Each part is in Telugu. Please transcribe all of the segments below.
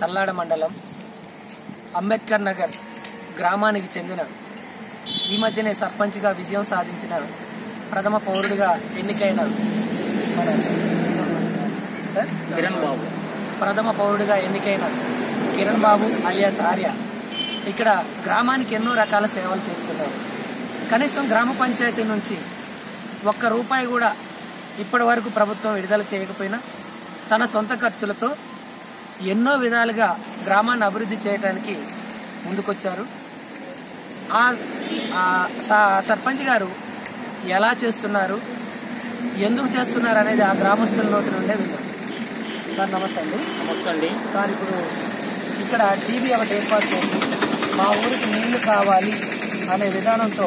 తల్లాడ మండలం అంబేద్కర్ నగర్ గ్రామానికి చెందిన ఈ మధ్యనే సర్పంచ్గా విజయం సాధించిన ప్రథమ పౌరుడిగా ఎన్నికైన? కిరణ్ బాబు. ప్రథమ పౌరుడిగా ఎన్నికైన కిరణ్ బాబు అలియాస్ ఆర్య. ఇక్కడ గ్రామానికి ఎన్నో రకాల సేవలు చేస్తున్నారు. కనీసం గ్రామ పంచాయతీ నుంచి ఒక్క రూపాయి కూడా ఇప్పటి వరకు ప్రభుత్వం విడుదల చేయకపోయినా తన సొంత ఖర్చులతో ఎన్నో విధాలుగా గ్రామాన్ని అభివృద్ధి చేయడానికి ముందుకొచ్చారు. ఆ సర్పంచ్ గారు ఎలా చేస్తున్నారు ఎందుకు చేస్తున్నారు అనేది ఆ గ్రామస్తుల నోటి నుండే విన్నాం. సార్ నమస్తే అండి. నమస్తే అండి. సార్ ఇప్పుడు ఇక్కడ టీవీ ఒకటి ఏర్పాటు చేసి మా ఊరికి నీళ్ళు కావాలి. అనే విధానంతో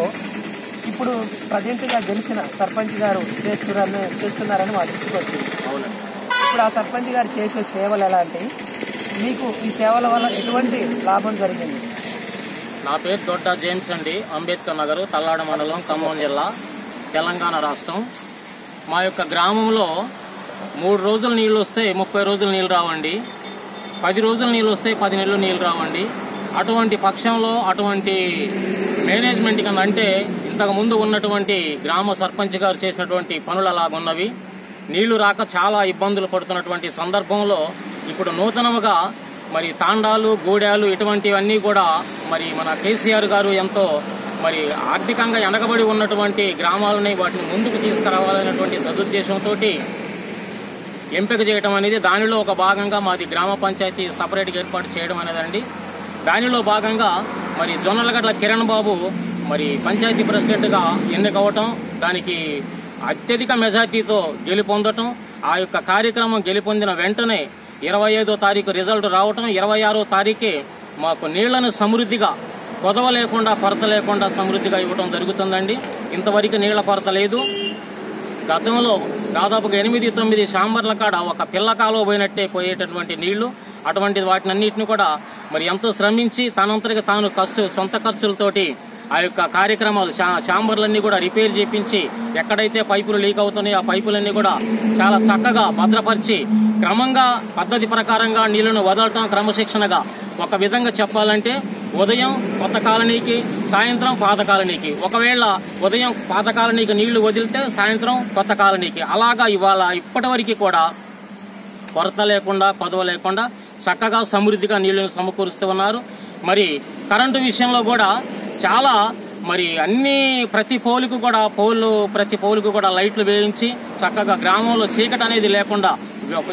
ఇప్పుడు ప్రజెంట్గా గెలిచిన సర్పంచ్ గారు చేస్తున్నారని చేస్తున్నారని మా దృష్టికి వచ్చింది. ఇప్పుడు ఆ సర్పంచ్ గారు చేసే సేవలు ఎలాంటివి మీకు ఈ సేవల వల్ల ఎటువంటి లాభం జరిగింది? నా పేరు దొడ్డ జేమ్స్ అండి. అంబేద్కర్ నగర్ తల్లాడ మండలం ఖమ్మం జిల్లా తెలంగాణ రాష్ట్రం. మా యొక్క గ్రామంలో మూడు రోజులు నీళ్ళు వస్తే ముప్పై రోజులు నీళ్ళు రావండి. పది రోజులు నీళ్ళు వస్తే పది నెలలు నీళ్ళు రావండి. అటువంటి పక్షంలో అటువంటి మేనేజ్మెంట్ కింద అంటే ఇంతకు ముందు ఉన్నటువంటి గ్రామ సర్పంచ్ గారు చేసినటువంటి పనులు అలాగున్నవి నీళ్ళు రాక చాలా ఇబ్బందులు పడుతున్నటువంటి సందర్భంలో ఇప్పుడు నూతనముగా మరి తాండాలు గూడాలు ఇటువంటివన్నీ కూడా మరి మన కేసీఆర్ గారు ఎంతో మరి ఆర్థికంగా వెనకబడి ఉన్నటువంటి గ్రామాలని వాటిని ముందుకు తీసుకురావాలనేటువంటి సదుద్దేశంతో ఎంపిక చేయడం అనేది దానిలో ఒక భాగంగా మాది గ్రామ పంచాయతీ సపరేట్గా ఏర్పాటు చేయడం అనేదండి. దానిలో భాగంగా మరి జొన్నలగడ్ల కిరణ్ బాబు మరి పంచాయతీ ప్రెసిడెంట్గా ఎన్నికవటం దానికి అత్యధిక మెజార్టీతో గెలుపొందటం ఆ యొక్క కార్యక్రమం గెలుపొందిన వెంటనే ఇరవై ఐదో తారీఖు రిజల్ట్ రావటం ఇరవై ఆరో తారీఖే మాకు నీళ్ళను సమృద్ధిగా కొదవ లేకుండా కొరత లేకుండా సమృద్ధిగా ఇవ్వటం జరుగుతుందండి. ఇంతవరకు నీళ్ళ కొరత లేదు. గతంలో దాదాపుగా ఎనిమిది తొమ్మిది శాంబర్ల కాడ ఒక పిల్ల కాలువ పోయినట్టే పోయేటటువంటి నీళ్ళు అటువంటి వాటినన్నిటిని కూడా మరి ఎంతో శ్రమించి తనంతటిగా తాను ఖర్చు సొంత ఖర్చులతోటి ఆ యొక్క కార్యక్రమాలు ఛాంబర్లన్నీ కూడా రిపేర్ చేపించి ఎక్కడైతే పైపులు లీక్ అవుతున్నాయో ఆ పైపులన్నీ కూడా చాలా చక్కగా భద్రపరిచి క్రమంగా పద్ధతి ప్రకారంగా నీళ్ళను వదలటం క్రమశిక్షణగా ఒక విధంగా చెప్పాలంటే ఉదయం కొత్త కాలనీకి సాయంత్రం పాత కాలనీకి. ఒకవేళ ఉదయం పాత కాలనీకి నీళ్ళు వదిలితే సాయంత్రం కొత్త కాలనీకి. అలాగా ఇవాళ ఇప్పటి వరకు కూడా కొరత లేకుండా కొదవ లేకుండా చక్కగా సమృద్ధిగా నీళ్ళను సమకూరుస్తూ ఉన్నారు. మరి కరెంటు విషయంలో కూడా చాలా మరి అన్ని ప్రతి పోలుకు కూడా పోలు ప్రతి పోలుకు కూడా లైట్లు వేయించి చక్కగా గ్రామంలో చీకటి అనేది లేకుండా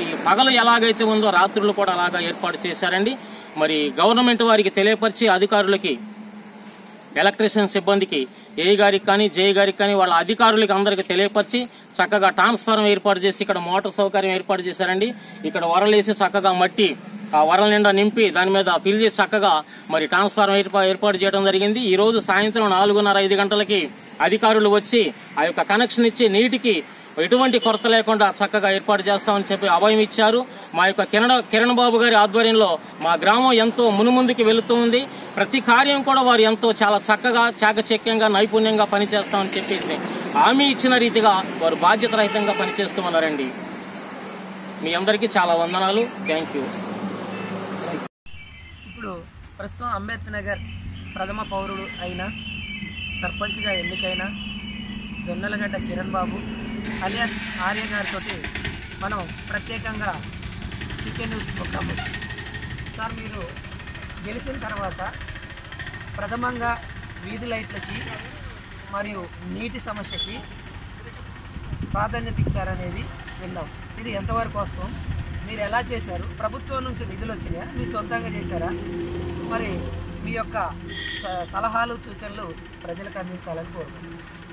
ఈ పగలు ఎలాగైతే ఉందో రాత్రులు కూడా అలాగా ఏర్పాటు చేశారండి. మరి గవర్నమెంట్ వారికి తెలియపరిచి అధికారులకి ఎలక్ట్రీషియన్ సిబ్బందికి ఏ గారికి కానీ జే గారికి కానీ వాళ్ళ అధికారులకి అందరికి తెలియపరిచి చక్కగా ట్రాన్స్ఫార్మర్ ఏర్పాటు చేసి ఇక్కడ మోటార్ సౌకర్యం ఏర్పాటు చేశారండి. ఇక్కడ వరలేసి చక్కగా మట్టి ఆ వరల నిండా నింపి దాని మీద ఫిల్ చేసి చక్కగా మరి ట్రాన్స్ఫార్మర్ ఏర్పాటు చేయడం జరిగింది. ఈ రోజు సాయంత్రం నాలుగున్నర ఐదు గంటలకి అధికారులు వచ్చి ఆ యొక్క కనెక్షన్ ఇచ్చి నీటికి ఎటువంటి కొరత లేకుండా చక్కగా ఏర్పాటు చేస్తామని చెప్పి అభయం ఇచ్చారు. మా యొక్క కిరణ్ కిరణ్ బాబు గారి ఆధ్వర్యంలో మా గ్రామం ఎంతో మునుముందుకు వెళుతూ ఉంది. ప్రతి కార్యం కూడా వారు ఎంతో చాలా చక్కగా చాకచక్యంగా నైపుణ్యంగా పనిచేస్తామని చెప్పేసి హామీ ఇచ్చిన రీతిగా వారు బాధ్యత రహితంగా పనిచేస్తూ ఉన్నారండి. మీ అందరికీ చాలా వందనాలు. Thank you. ఇప్పుడు ప్రస్తుతం అంబేద్కర్ నగర్ ప్రథమ పౌరుడు అయిన సర్పంచ్గా ఎన్నికైన జొన్నలగడ్డ కిరణ్ బాబు అలియాస్ ఆర్య గారితో మనం ప్రత్యేకంగా సీకే న్యూస్ ఉంటాము సార్ మీరు గెలిచిన తర్వాత ప్రథమంగా వీధి లైట్లకి మరియు నీటి సమస్యకి ప్రాధాన్యత ఇచ్చారనేది విన్నాం. ఇది ఎంతవరకు వస్తాం మీరు ఎలా చేశారు? ప్రభుత్వం నుంచి నిధులు వచ్చినాయా? మీ సొంతంగా చేశారా? మరి మీ యొక్క స- సలహాలు సూచనలు ప్రజలకు అందించాలని కోరుకుంటున్నాను.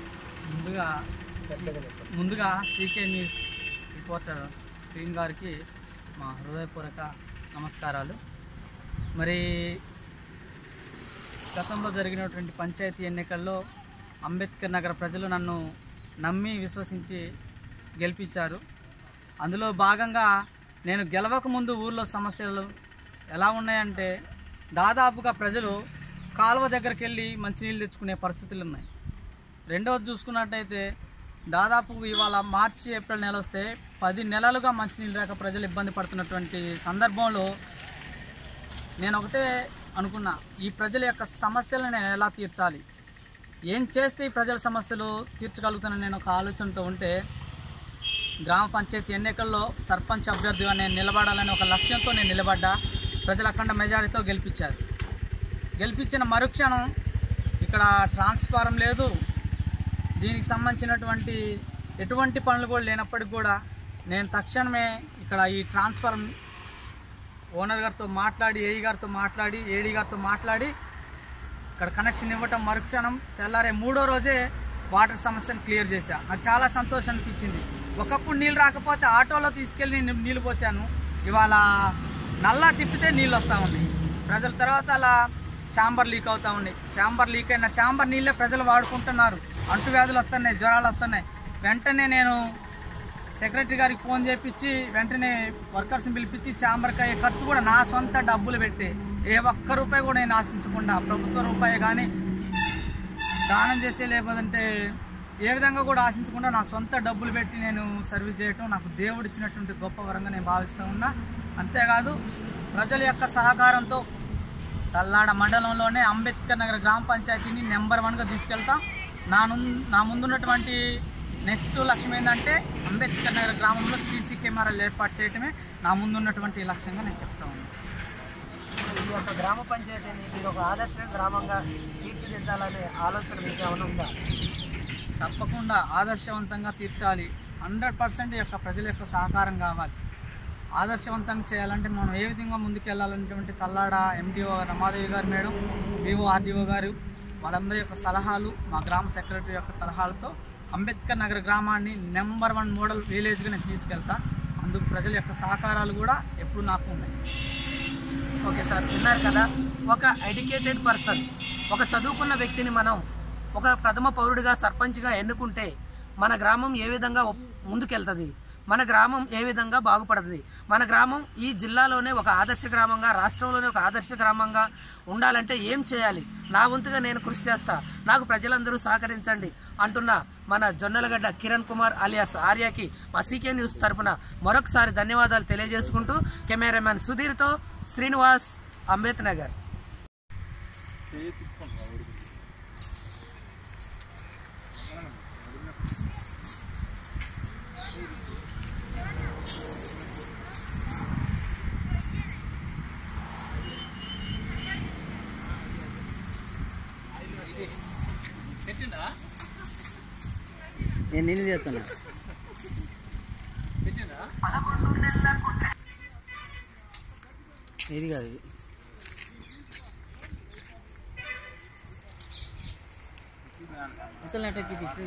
ముందుగా ముందుగా సీకే న్యూస్ రిపోర్టర్ శ్రీన్ గారికి మా హృదయపూర్వక నమస్కారాలు. మరి గతంలో జరిగినటువంటి పంచాయతీ ఎన్నికల్లో అంబేద్కర్ నగర ప్రజలు నన్ను నమ్మి విశ్వసించి గెలిపించారు. అందులో భాగంగా నేను గెలవక ముందు ఊర్లో సమస్యలు ఎలా ఉన్నాయంటే దాదాపుగా ప్రజలు కాలువ దగ్గరికి వెళ్ళి మంచినీళ్ళు తెచ్చుకునే పరిస్థితులు ఉన్నాయి. రెండవది చూసుకున్నట్టయితే దాదాపు ఇవాళ మార్చి ఏప్రిల్ నెల వస్తే పది నెలలుగా మంచినీళ్ళు రాక ప్రజలు ఇబ్బంది పడుతున్నటువంటి సందర్భంలో నేను ఒకటే అనుకున్నా ఈ ప్రజల యొక్క సమస్యలను నేను ఎలా తీర్చాలి? ఏం చేస్తే ఈ ప్రజల సమస్యలు తీర్చగలుగుతానని నేను ఒక ఆలోచనతో ఉంటే గ్రామ పంచాయతీ ఎన్నికల్లో సర్పంచ్ అభ్యర్థిగా నేను నిలబడాలని ఒక లక్ష్యంతో నేను నిలబడ్డా. ప్రజల అఖండ మెజారిటీతో గెలిపించారు. గెలిపించిన మరుక్షణం ఇక్కడ ట్రాన్స్ఫారం లేదు. దీనికి సంబంధించినటువంటి ఎటువంటి పనులు కూడా లేనప్పటికి కూడా నేను తక్షణమే ఇక్కడ ఈ ట్రాన్స్ఫారం ఓనర్ గారితో మాట్లాడి ఏఈ గారితో మాట్లాడి ఏడీ గారితో మాట్లాడి ఇక్కడ కనెక్షన్ ఇవ్వటం మరుక్షణం తెల్లారే మూడో రోజే వాటర్ సమస్యను క్లియర్ చేశా. నాకు చాలా సంతోషం అనిపించింది. ఒకప్పుడు నీళ్ళు రాకపోతే ఆటోలో తీసుకెళ్ళి నేను నీళ్ళు పోసాను. ఇవాళ నల్లా తిప్పితే నీళ్ళు వస్తూ ఉన్నాయి. ప్రజల తర్వాత అలా చాంబర్ లీక్ అవుతూ ఉన్నాయి. చాంబర్ లీక్ అయిన చాంబర్ నీళ్ళే ప్రజలు వాడుకుంటున్నారు. అంటువ్యాధులు వస్తున్నాయి జ్వరాలు వస్తున్నాయి. వెంటనే నేను సెక్రటరీ గారికి ఫోన్ చేపించి వెంటనే వర్కర్స్ని పిలిపించి ఛాంబర్కి అయ్యే ఖర్చు కూడా నా సొంత డబ్బులు పెట్టి. ఏ ఒక్క రూపాయి కూడా నేను ఆశించకుండా ప్రభుత్వ రూపాయి కానీ దానం చేసే లేకపోతే ఏ విధంగా కూడా ఆశించకుండా నా సొంత డబ్బులు పెట్టి నేను సర్వీస్ చేయటం నాకు దేవుడు ఇచ్చినటువంటి గొప్ప వరంగా నేను భావిస్తూ ఉన్నా. అంతేకాదు ప్రజల యొక్క సహకారంతో తల్లాడ మండలంలోనే అంబేద్కర్ నగర్ గ్రామ పంచాయతీని నెంబర్ వన్గా తీసుకెళ్తాం. నా నా ముందున్నటువంటి నెక్స్ట్ లక్ష్యం ఏంటంటే అంబేద్కర్ నగర్ గ్రామంలో సీసీ కెమెరాలు ఏర్పాటు చేయటమే నా ముందున్నటువంటి లక్ష్యంగా నేను చెప్తా ఉన్నాను ఈ యొక్క గ్రామ పంచాయతీని ఇది ఒక ఆదర్శ గ్రామంగా తీర్చిదిద్దాలనే ఆలోచన మీకు ఏమైనా ఉందా? తప్పకుండా ఆదర్శవంతంగా తీర్చాలి. హండ్రెడ్ పర్సెంట్ యొక్క ప్రజల యొక్క సహకారం కావాలి. ఆదర్శవంతంగా చేయాలంటే మనం ఏ విధంగా ముందుకెళ్ళాలనేటువంటి తల్లాడ ఎండిఓ రమాదేవి గారు మేడం వివో ఆర్డీఓ గారు వాళ్ళందరి యొక్క సలహాలు మా గ్రామ సెక్రటరీ యొక్క సలహాలతో అంబేద్కర్ నగర్ గ్రామాన్ని నెంబర్ వన్ మోడల్ విలేజ్గా నేను తీసుకెళ్తా. అందుకు ప్రజల యొక్క సహకారాలు కూడా ఎప్పుడు నాకు ఉన్నాయి. ఓకే సార్ విన్నారు కదా? ఒక ఎడ్యుకేటెడ్ పర్సన్ ఒక చదువుకున్న వ్యక్తిని మనం ఒక ప్రథమ పౌరుడిగా సర్పంచ్గా ఎన్నుకుంటే మన గ్రామం ఏ విధంగా ముందుకెళ్తుంది? మన గ్రామం ఏ విధంగా బాగుపడుతుంది? మన గ్రామం ఈ జిల్లాలోనే ఒక ఆదర్శ గ్రామంగా రాష్ట్రంలోనే ఒక ఆదర్శ గ్రామంగా ఉండాలంటే ఏం చేయాలి? నా వంతుగా నేను కృషి చేస్తా. నాకు ప్రజలందరూ సహకరించండి అంటున్న మన జొన్నలగడ్డ కిరణ్ కుమార్ అలియాస్ ఆర్యాకి మా సీకే న్యూస్ తరపున మరొకసారి ధన్యవాదాలు తెలియజేసుకుంటూ కెమెరామ్యాన్ సుధీర్తో శ్రీనివాస్ అంబేద్నగర్. నేను నీళ్ళు చేస్తున్నా ఇది కాదు ఇది. ఇతను అటెక్కి తీసుకు.